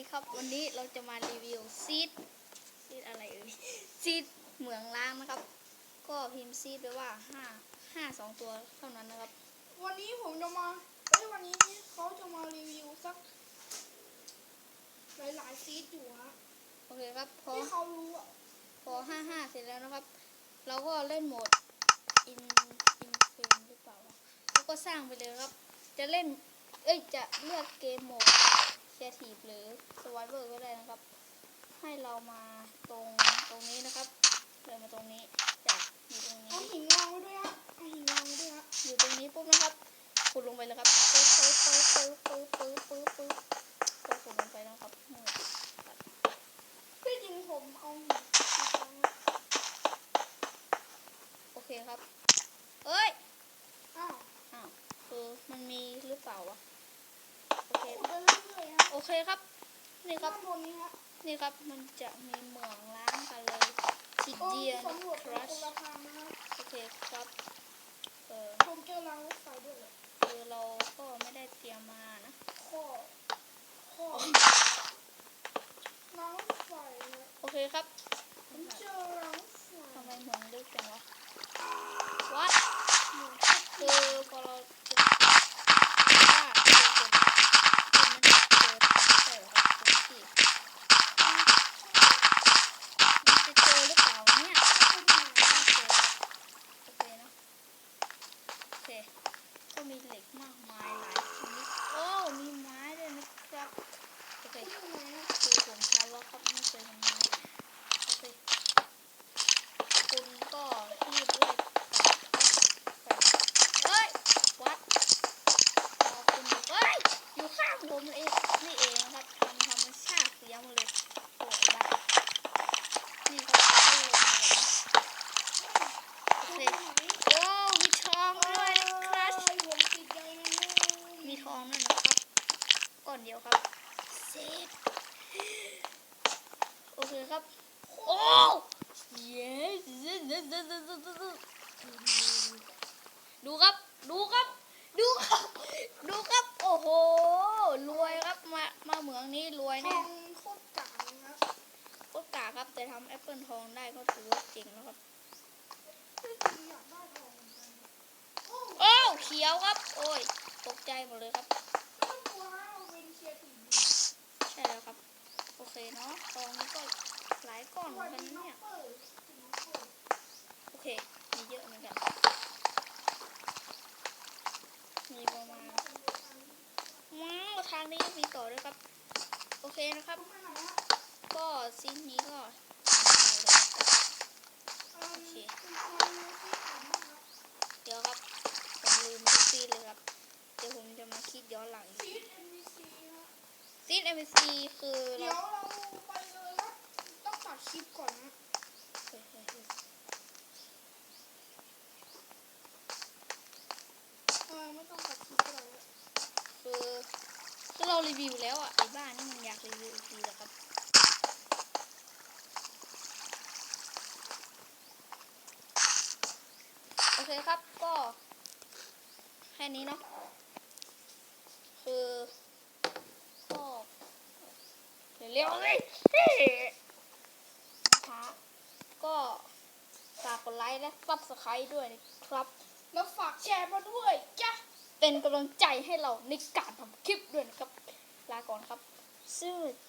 ดีครับ วันนี้เราจะมารีวิวซีดซีดอะไรเอ่ยซีดเหมืองล้างนะครับ ก็พิมพ์ซีดไปว่าห้าห้าสองตัวเท่านั้นนะครับ วันนี้ผมจะมาเอ้ยวันนี้เขาจะมารีวิวสัก หลายๆซีดอยู่ฮะโอเคครับพอที่เขารู้อะพอห้าห้าเสร็จแล้วนะครับ เราก็เล่นโหมดอินอินเฟมหรือเปล่าวะแล้วก็สร้างไปเลยครับ จะเล่น เอ้ยจะเลือกเกมโหมด เชียร์ทีฟหรือสว i เวอร์ก็ได้นะครับ ให้เรามาตรงตรงนี้นะครับเดินมาตรงนี้จากอยู่ตรงนี้เอาหินวางไว้ด้วยฮะเอาหินวางไว้ด้วยฮะอยู่ตรงนี้ปุ๊บนะครับขุดลงไปเลยครับปึ๊บปึ๊บปึ๊บปึ๊บปึ๊บปึ๊บปึ๊บปึ๊บก็ขุดลงไปแล้วครับนี่ที่จริงผมเอาหินติดวางไว้โอเคครับเอ้ยอ้าวอ้าวคือมันมีหรือเปล่าวะ โอเคขุดไปเรื่อยๆฮะโอเคครับ นี่ครับข้างบนนี้ฮะนี่ครับมันจะมีเหมืองล้างกันเลยทีโอ้เดียนสำรวจคเป็นรัชคนละทางนะฮะโอเคครับเออผมเจอรางรถไฟด้วยเลยคือเราก็ไม่ได้เตรียมมานะข้อข้อรางรถไฟนะโอเคครับผมเจอรางรถไฟทำไมเหมืองลึกจังวะวัดคือพอเราจะว่าเจอคนคนมันจะเจอทางเจอครับคนที่มันจะเจอหรือเปล่าเนี่ยไม่เจอโอเคนะโอเคก็ มีเหล็กมากมายหลายชนิดโอ้มีไม้ด้วยนะครับโอเคคือผมทำแล้วครับไม่เคยทำไม้โอเคคุณก็รีบไล่ตัดไป เฮ้ย วัดรอคุณอยู่เฮ้ย อยู่ข้างผมเองนี่เองนะครับทำธรรมชาติเสียหมดเลยโอ้ยบ้านี่ก็โอ้ยโอเคโอ้มีทองด้วยนะครับ ผมติดใจนะ มีทองด้วยนะครับ ก่อนเดียวครับเซฟ โอเคครับ โอ้ yes ดูครับ ดูครับ ดูครับ ดูครับ โอ้โห รวยครับ มา มาเหมืองนี้รวยทแน่องโคตรกากนะโคตรกาครับ แต่ทำแอปเปิลทองได้ก็ถือว่าเก่งแล้วครับที่จริงอยากได้ทองเหมือนกันโอ้โอ้วเขียวครับ โอ้ย ตกใจหมดเลยครับต้นตัวฮะเราเป็นเชียร์ทีมใช่แล้วครับโอ เคเนาะทองนี้ก็หลายก้อนเหมือนกันนี้เนี่ยโอเคมีเยอะเหมือนกัน มีประมาณว้าวทางนี้มีต่อด้วยครับ โอเคนะครับ ก็ซีนนี้ก็ทำได้เลยนะครับเอ่อโอเคเป็นเดี๋ยวครับผมลืมทุกซีนเลยครับ เดี๋ยวผมจะมาคิดย้อนหลังอีกซี ซีน MVC คือเดี๋เรายวเราไปเลยนะต้องตัดคลิปก่อนนะเฮ้ยเฮ้ยเฮ้ยเออไม่ต้องตัดคลิปก็ได้นะคือคือเรารีวิวแล้วอะไอ้บ้านนี่มันอยากรีวิวอีกทีแล้วครับโอเคครับก็แค่นี้เนาะคือก็ เร็วเลยเฮ้ฮะก็ฝากกดไลค์และซับสไครต์ด้วยนะครับ แล้วฝากแชร์มาด้วยจ้ะเป็นกำลังใจให้เราในการทำคลิปด้วยนะครับ ลาก่อนครับสวัสดี